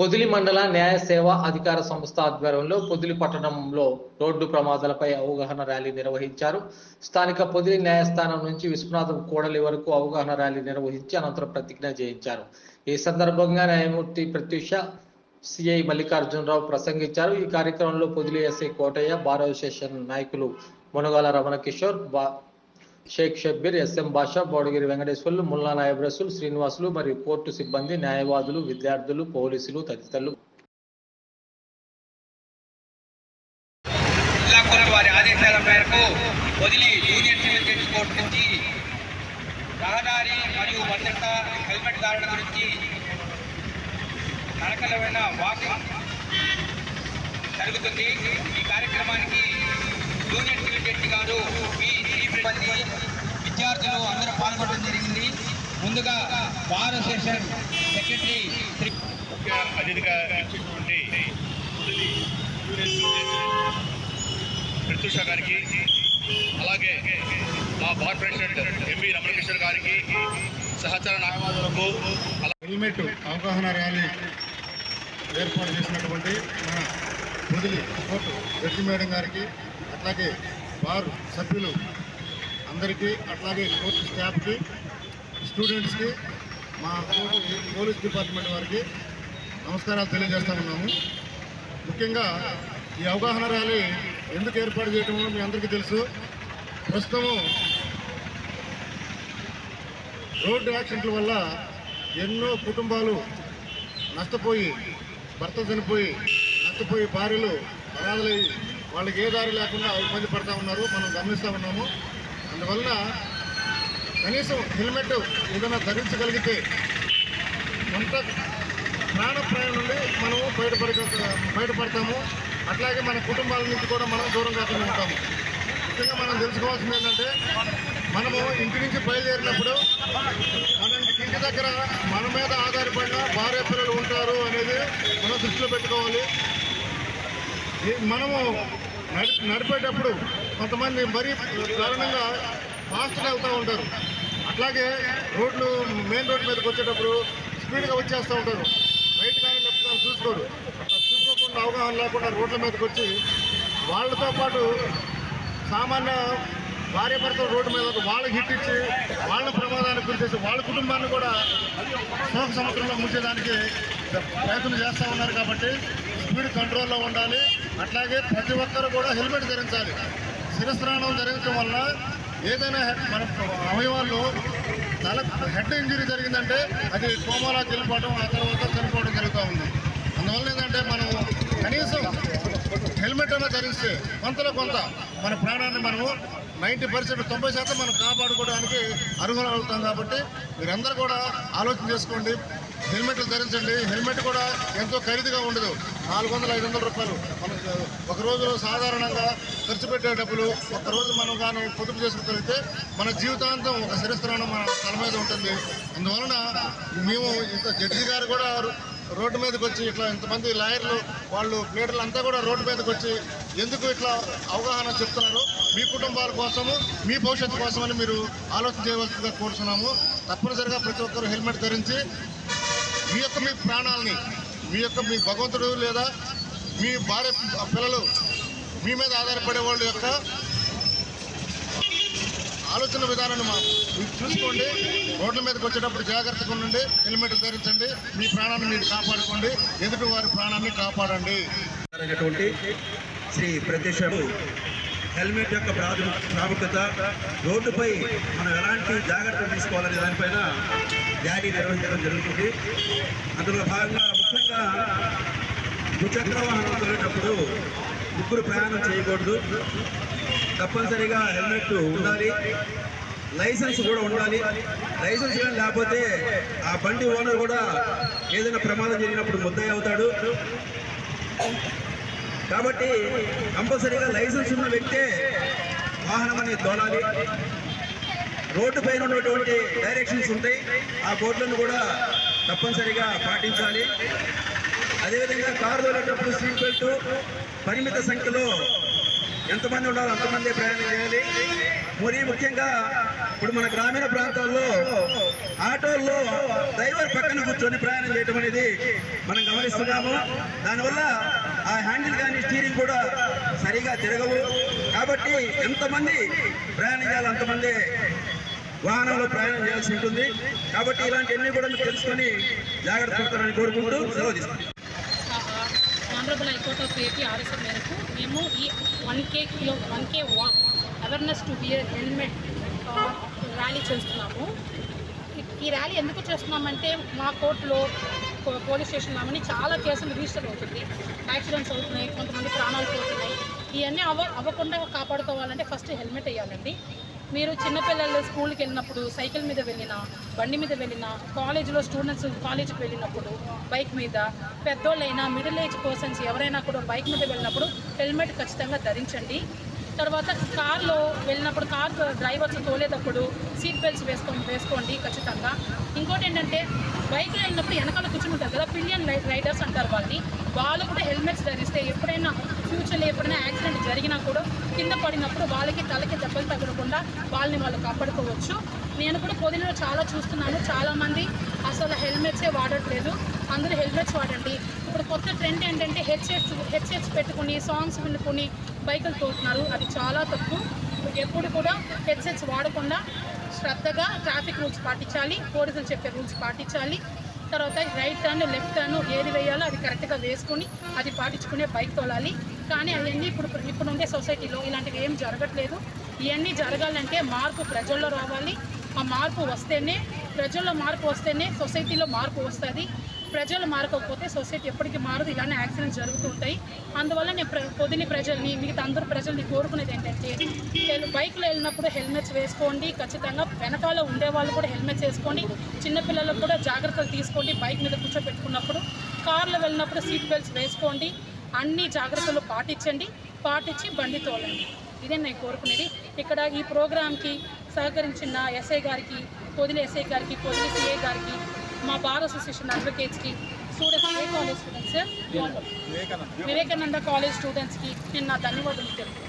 పొదిలి మండల న్యాయ సేవా అధికార సంస్థ ఆధ్వర్యంలో పొదిలి పట్టణంలో రోడ్డు ప్రమాదాలపై అవగాహన ర్యాలీ నిర్వహించారు. స్థానిక పొదిలి న్యాయస్థానం నుంచి విశ్వనాథం కూడలి వరకు అవగాహన ర్యాలీ నిర్వహించి అనంతరం ప్రతిజ్ఞ చేయించారు. ఈ సందర్భంగా న్యాయమూర్తి ప్రత్యూష సిఐ మల్లికార్జునరావు ప్రసంగించారు. ఈ కార్యక్రమంలో Podili SI Kotaiah bar association నాయకులు మునగాల రమణకిషోర్ బా షేక్ షబ్బీర్ ఎస్ఎం బాషా బోడగిరి వెంకటేశ్వర్లు ముల్లా నాయబ్ రసూల్ శ్రీనివాసులు మరియు కోర్టు సిబ్బంది న్యాయవాదులు విద్యార్థులు పోలీసులు తదితరులు. వారి ఆదేశాల మేరకు వదిలి యూనియన్ సివిల్ జడ్జి కోర్టు నుంచి రహదారి మరియు భద్రత హెల్మెట్ దారుల గురించి వాకింగ్ జరుగుతుంది. ఈ కార్యక్రమానికి యూనియన్ సివిల్ జడ్జి గారు మీ సిబ్బంది విద్యార్థులు అందరూ పాల్గొనడం జరిగింది. ముందుగా బార్ అసోసియేషన్ సెక్రటరీ ముఖ్య అతిథిగా ఇచ్చినటువంటి ప్రత్యూష గారికి అలాగే మా బార్ ప్రెసిడెంట్ ఎంవి రమణకిషోర్ గారికి సహచర న్యాయవాదులకు హెల్మెట్ అవగాహన ర్యాలీ ఏర్పాటు చేసినటువంటి మన పొదిలి కోర్టు జడ్జి మేడం గారికి అట్లాగే బార్ సభ్యులు అందరికీ అట్లాగే కోర్టు స్టాఫ్కి స్టూడెంట్స్కి మా పోలీస్ డిపార్ట్మెంట్ వారికి నమస్కారాలు తెలియజేస్తా ఉన్నాము. ముఖ్యంగా ఈ అవగాహన ర్యాలీ ఎందుకు ఏర్పాటు చేయటమో మీ అందరికీ తెలుసు. ప్రస్తుతము రోడ్డు యాక్సిడెంట్ల వల్ల ఎన్నో కుటుంబాలు నష్టపోయి భర్త చనిపోయి నష్టపోయి భార్యలు అనాథలై వాళ్ళకి ఏ దారి లేకుండా ఇబ్బంది పడతా ఉన్నారు మనం గమనిస్తూ ఉన్నాము. అందువల్ల కనీసం హెల్మెట్ ఏదైనా ధరించగలిగితే కొంత ప్రాణప్రాయం నుండి మనము బయటపడ బయటపడతాము. అట్లాగే మన కుటుంబాల నుంచి కూడా మనం దూరం కాకుండా ఉంటాము. ముఖ్యంగా మనం తెలుసుకోవాల్సింది ఏంటంటే మనము ఇంటి నుంచి బయలుదేరినప్పుడు మన ఇంటి దగ్గర మన మీద ఆధారపడిన భార్య పిల్లలు ఉంటారు అనేది మనం దృష్టిలో పెట్టుకోవాలి. మనము నడిపేటప్పుడు కొంతమంది మరీ కారణంగా ఫాస్ట్గా వెళ్తూ ఉంటారు. అట్లాగే రోడ్లు మెయిన్ రోడ్ మీదకి వచ్చేటప్పుడు స్పీడ్గా వచ్చేస్తూ ఉంటారు. రైట్ కానీ లెఫ్ట్ కానీ చూసుకోరు. చూసుకోకుండా అవగాహన లేకుండా రోడ్ల మీదకి వచ్చి వాళ్ళతో పాటు సామాన్య భార్య భర్త రోడ్డు మీద వాళ్ళకి హిట్ ఇచ్చి వాళ్ళ ప్రమాదానికి గురి చేసి వాళ్ళ కుటుంబాన్ని కూడా శోక సముద్రంలో ముంచేదానికి ప్రయత్నం చేస్తూ ఉన్నారు కాబట్టి స్పీడ్ కంట్రోల్లో ఉండాలి. అట్లాగే ప్రతి ఒక్కరు కూడా హెల్మెట్ ధరించాలి. శిరస్నానం జరగటం వల్ల ఏదైనా హెడ్- మన అవయవాల్లో తల హెడ్ ఇంజరీ జరిగిందంటే అది కోమాలోకి వెళ్ళిపోవడం ఆ తర్వాత చనిపోవడం జరుగుతూ ఉంది. అందువల్ల ఏంటంటే మనం కనీసం హెల్మెట్ అన్న ధరిస్తే కొంతలో కొంత మన ప్రాణాన్ని మనము నైంటీ పర్సెంట్ తొంభై శాతం మనం కాపాడుకోవడానికి అర్హులు అవుతాం కాబట్టి మీరందరూ కూడా ఆలోచన చేసుకోండి. హెల్మెట్లు ధరించండి. హెల్మెట్ కూడా ఎంతో ఖరీదుగా ఉండదు. నాలుగు వందల ఐదు వందల రూపాయలు. మనం ఒక రోజులో సాధారణంగా ఖర్చు పెట్టే డబ్బులు ఒక రోజు మనం కానీ పొదుపు చేసుకోగలిగితే మన జీవితాంతం ఒక శిరస్త్రాణం మన తల మీద ఉంటుంది. అందువలన మేము ఇంత జడ్జి గారు కూడా రోడ్డు మీదకి వచ్చి ఇట్లా ఇంతమంది లాయర్లు వాళ్ళు ప్లేటర్లు అంతా కూడా రోడ్డు మీదకి వచ్చి ఎందుకు ఇట్లా అవగాహన చెప్తున్నారు? మీ కుటుంబాల కోసము మీ భవిష్యత్తు కోసమని మీరు ఆలోచన చేయవలసిందిగా కోరుతున్నాము తప్పనిసరిగా ప్రతి ఒక్కరు హెల్మెట్ ధరించి మీ యొక్క మీ ప్రాణాలని మీ యొక్క మీ భగవంతుడు లేదా మీ భార్య పిల్లలు మీ మీద ఆధారపడే వాళ్ళ యొక్క ఆలోచన విధానాన్ని మా మీరు చూసుకోండి. రోడ్ల మీదకి వచ్చేటప్పుడు జాగ్రత్తగా ఉండండి. హెల్మెట్ ధరించండి. మీ ప్రాణాన్ని మీరు కాపాడుకోండి. ఎదుటి వారి ప్రాణాన్ని కాపాడండి. శ్రీ ప్రత్యక్షుడు హెల్మెట్ యొక్క ప్రాముఖ్యత రోడ్డుపై మనం ఎలాంటి జాగ్రత్తలు తీసుకోవాలనే దానిపైన ర్యాలీ నిర్వహించడం జరుగుతుంది. అందులో భాగంగా ముఖ్యంగా ద్విచక్ర వాహనం వెళ్ళేటప్పుడు ముగ్గురు ప్రయాణం చేయకూడదు. తప్పనిసరిగా హెల్మెట్ ఉండాలి. లైసెన్స్ కూడా ఉండాలి. లైసెన్స్ కానీ లేకపోతే ఆ బండి ఓనర్ కూడా ఏదైనా ప్రమాదం జరిగినప్పుడు ముద్దయి అవుతాడు. కాబట్టి కంపల్సరీగా లైసెన్స్ ఉన్న వ్యక్తే వాహనం అనేది తోలాలి. రోడ్డు పైన ఉన్నటువంటి డైరెక్షన్స్ ఉంటాయి. ఆ బోర్డులను కూడా తప్పనిసరిగా పాటించాలి. అదేవిధంగా కారు తోలేటప్పుడు సీట్ బెల్ట్ పరిమిత సంఖ్యలో ఎంతమంది ఉండాలో అంతమంది ప్రయాణం చేయాలి. మరి ముఖ్యంగా ఇప్పుడు మన గ్రామీణ ప్రాంతాల్లో ఆటోల్లో డ్రైవర్ పక్కన కూర్చొని ప్రయాణం చేయడం అనేది మనం గమనిస్తున్నాము. దానివల్ల ఆ హ్యాండిల్ కానీ స్టీరింగ్ కూడా సరిగా తిరగవు. కాబట్టి ఎంతమంది ప్రయాణం చేయాలి అంతమంది వాహనంలో ప్రయాణం చేయాల్సి ఉంటుంది. కాబట్టి ఇలాంటివన్నీ కూడా మీరు తెలుసుకొని జాగ్రత్త పడతారని కోరుకుంటూ సెలవు తీసుకుంటాం honourable high court of AP RSM మేరకు మేము ఈ one K kilo one K walk awareness to bear helmet rally చేస్తున్నాము. ఈ- ర్యాలీ ఎందుకు చేస్తున్నామంటే మా కోర్టులో పోలీస్ స్టేషన్లో అవన్నీ చాలా కేసులు రిజిస్టర్ అవుతుంది యాక్సిడెంట్స్ అవుతున్నాయి కొంతమంది ప్రాణాలు పోతున్నాయి. ఇవన్నీ అవ అవ్వకుండా కాపాడుకోవాలంటే ఫస్ట్ హెల్మెట్ వేయాలండి. మీరు చిన్నపిల్లలు స్కూల్కి వెళ్ళినప్పుడు సైకిల్ మీద వెళ్ళినా బండి మీద వెళ్ళినా కాలేజీలో స్టూడెంట్స్ కాలేజీకి వెళ్ళినప్పుడు బైక్ మీద పెద్దోళ్ళైనా మిడిల్ ఏజ్ పర్సన్స్ ఎవరైనా కూడా బైక్ మీద వెళ్ళినప్పుడు హెల్మెట్ ఖచ్చితంగా ధరించండి. తర్వాత కార్లో వెళ్ళినప్పుడు కార్ డ్రైవర్స్ తోలేటప్పుడు సీట్ బెల్ట్స్ వేసుకోండి వేసుకోండి ఖచ్చితంగా. ఇంకోటి ఏంటంటే బైక్లో వెళ్ళినప్పుడు వెనకాల కూర్చుని ఉంటారు కదా పిలియన్ రైడర్స్ అంటారు వాళ్ళని. వాళ్ళు కూడా హెల్మెట్స్ ధరిస్తే ఎప్పుడైనా ఫ్యూచర్లో ఎప్పుడైనా యాక్సిడెంట్ జరిగినా కూడా కింద పడినప్పుడు వాళ్ళకి తలకి దెబ్బలు తగలకుండా వాళ్ళని వాళ్ళు కాపాడుకోవచ్చు. నేను కూడా పొదిలో చాలా చూస్తున్నాను. చాలామంది అసలు హెల్మెట్సే వాడట్లేదు. అందరూ హెల్మెట్స్ వాడండి. ఇప్పుడు కొత్త ట్రెండ్ ఏంటంటే హెడ్సెట్స్ హెడ్సెట్స్ పెట్టుకుని సాంగ్స్ వినుకుని బైకులు తోస్తున్నారు అది చాలా తప్పు. ఎప్పుడు కూడా హెడ్సెట్స్ వాడకుండా శ్రద్ధగా ట్రాఫిక్ రూల్స్ పాటించాలి. పోలీసులు చెప్పే రూల్స్ పాటించాలి. తర్వాత రైట్ టర్న్ లెఫ్ట్ టర్న్ ఏది వేయాలో అది కరెక్ట్గా వేసుకొని అది పాటించుకునే బైక్ తోలాలి. కానీ అవన్నీ ఇప్పుడు ఇప్పుడు ఉండే సొసైటీలో ఇలాంటివి ఏం జరగట్లేదు. ఇవన్నీ జరగాలంటే మార్పు ప్రజల్లో రావాలి. ఆ మార్పు వస్తేనే ప్రజల్లో మార్పు వస్తేనే సొసైటీలో మార్పు వస్తుంది. ప్రజలు మారకపోతే సొసైటీ ఎప్పటికీ మారదు. ఇలానే యాక్సిడెంట్స్ జరుగుతుంటాయి అందువల్ల నేను ప్ర పొదిలి ప్రజల్ని మిగతా అందరు ప్రజల్ని కోరుకునేది ఏంటంటే బైక్లో వెళ్ళినప్పుడు హెల్మెట్స్ వేసుకోండి. ఖచ్చితంగా వెనకాల ఉండే వాళ్ళు కూడా హెల్మెట్స్ వేసుకోండి. చిన్నపిల్లలకు కూడా జాగ్రత్తలు తీసుకోండి బైక్ మీద కూర్చోబెట్టుకున్నప్పుడు కార్లో వెళ్ళినప్పుడు సీట్ బెల్ట్స్ వేసుకోండి. అన్ని జాగ్రత్తలు పాటించండి. పాటించి బండి తోలండి. ఇదే నేను కోరుకునేది. ఇక్కడ ఈ ప్రోగ్రామ్కి సహకరించిన ఎస్ఐ గారికి పొదిలి ఎస్ఐ గారికి పొదిలి సిఐ గారికి మా బార్ అసోసియేషన్ అడ్వకేట్స్కి స్టూడెంట్స్ ఏ కాలేజ్ స్టూడెంట్స్? వివేకానంద. కాలేజ్ స్టూడెంట్స్కి నేను నా ధన్యవాదాలు తెలుపుతున్నాను